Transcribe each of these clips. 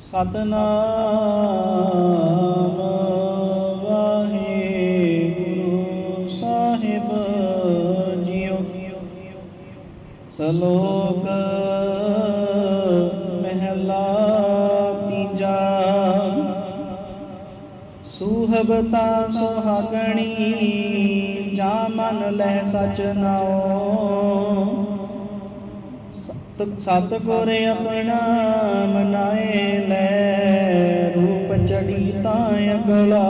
ਸਤਨਾਮ ਵਾਹਿਗੁਰੂ ਸਾਹਿਬ JIO. ਸ਼ਲੋਕ ਮਹਿਲਾ ਤੀਜਾ। ਸੁਹਬਤਾ ਸੁਹਾਗਣੀ ਜਾ ਮਨ ਲੈ ਸਚ ਨਾਓ ਸਤਿਗੁਰ ਆਪਣਾ ਮਨਾਏ ਲੈ, ਰੂਪ ਚੜੀ ਤਾਂ ਅਗਲਾ।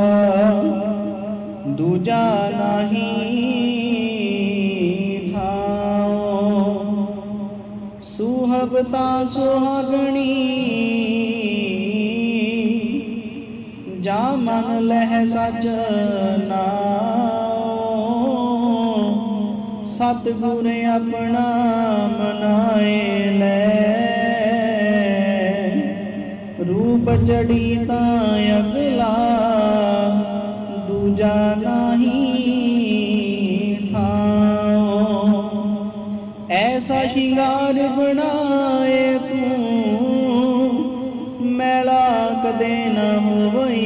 ਦੂਜਾ ਨਹੀਂ ਥਾਉ। ਸੁਹਬਤਾ ਸੁਹਾਗਣੀ, ਜਾ ਮਨ ਲਹਿ ਸਚ ਨਾਉ। ਸਤਿਗੁਰ ਆਪਣਾ ਮਨਾ ਰੂਪ ਚੜੀ ਤਾਂ ਅਗਲਾ ਦੂਜਾ ਨਹੀਂ ਥਾਉ ਐਸਾ ਸ਼ਿੰਗਾਰ ਬਣਾਏ ਤੂੰ ਮੈਲਾ ਕਦੇ ਨਾ ਹੋਵਈ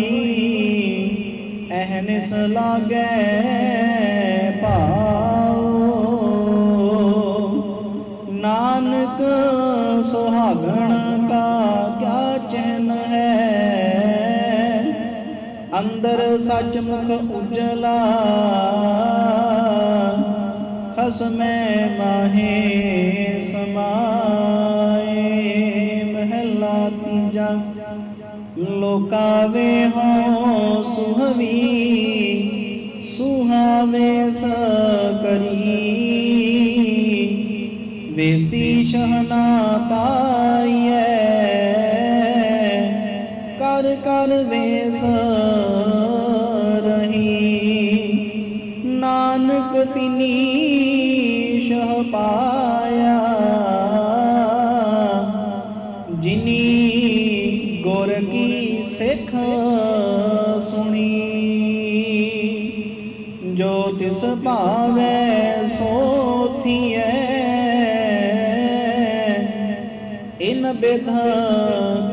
ਐਹਨਿਸ ਲਾਗੈ ਅੰਦਰ ਸੱਚਮੁਖ ਉਜਲਾ, ਖਸਮੈ ਮਾਹੇ ਸਮਾਏ, ਮਹਿਲਾ ਤੀਜਾ ਲੋਕਾ ਵੇ ਹੋ ਸੁਹਵੀ, ਸੁਹਾਵੇ ਸ ਕਰੀ ਵੇਸੀ ਸ਼ਹਨਾ ਪਾਈ ਕਰ ਕਰ ਵੇਸ ਰਹੀ। ਨਾਨਕ ਤਿਨੀ ਸ਼ਹ ਪਾਇਆ। ਜਿਨੀ ਗੁਰ ਕੀ ਸਿੱਖ ਸੁਣੀ। ਜੋ ਤਿਸ ਭਾਵੈ ਸੋ ਥੀਐ। ਇਨ ਬਿਧ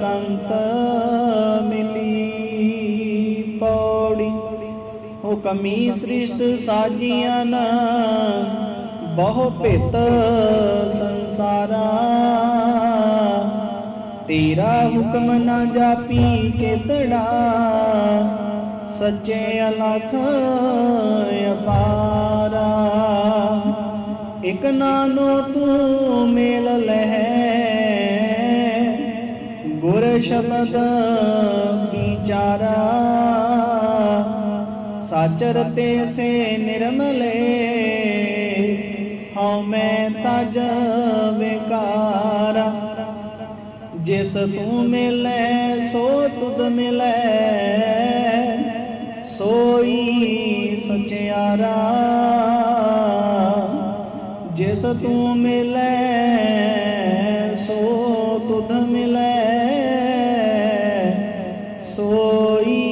ਕੰਤ ਕਮੀ ਸ੍ਰਿਸ਼ਟ ਸਾਜੀਆਂ ਨਾ। ਬਹੁ ਭਿਤ ਸੰਸਾਰਾ। ਤੇਰਾ ਹੁਕਮ ਨਾ ਜਾਪੀ ਕਿਤੜਾ ਸੱਚੇ ਅਲਖ ਅਪਾਰਾ। ਇਕ ਨਾਨੋ ਤੂੰ ਮੇਲ ਲਹਿ ਗੁਰ ਸ਼ਬਦ ਵਿਚਾਰਾ। ਸਾਚਰ ਤੇ ਸੇ ਨਿਰਮਲੇ, ਹਉ ਮੈਂ ਤਜ ਵਿਕਾਰਾ ਜਿਸ ਤੂੰ ਮਿਲੈ, ਸੋ ਤੁਧ ਮਿਲੈ, ਸੋਈ ਸਚਿਆਰਾ। ਜਿਸ ਤੂੰ ਮਿਲੈ, ਸੋ ਤੁਧ ਮਿਲੈ, ਸੋਈ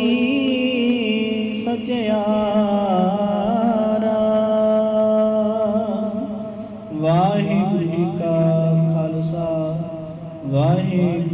ਜਿਆਰਾ ਵਾਹਿਗੁਰੂ ਕਾ ਖਾਲਸਾ ਵਾਹਿਗੁਰੂ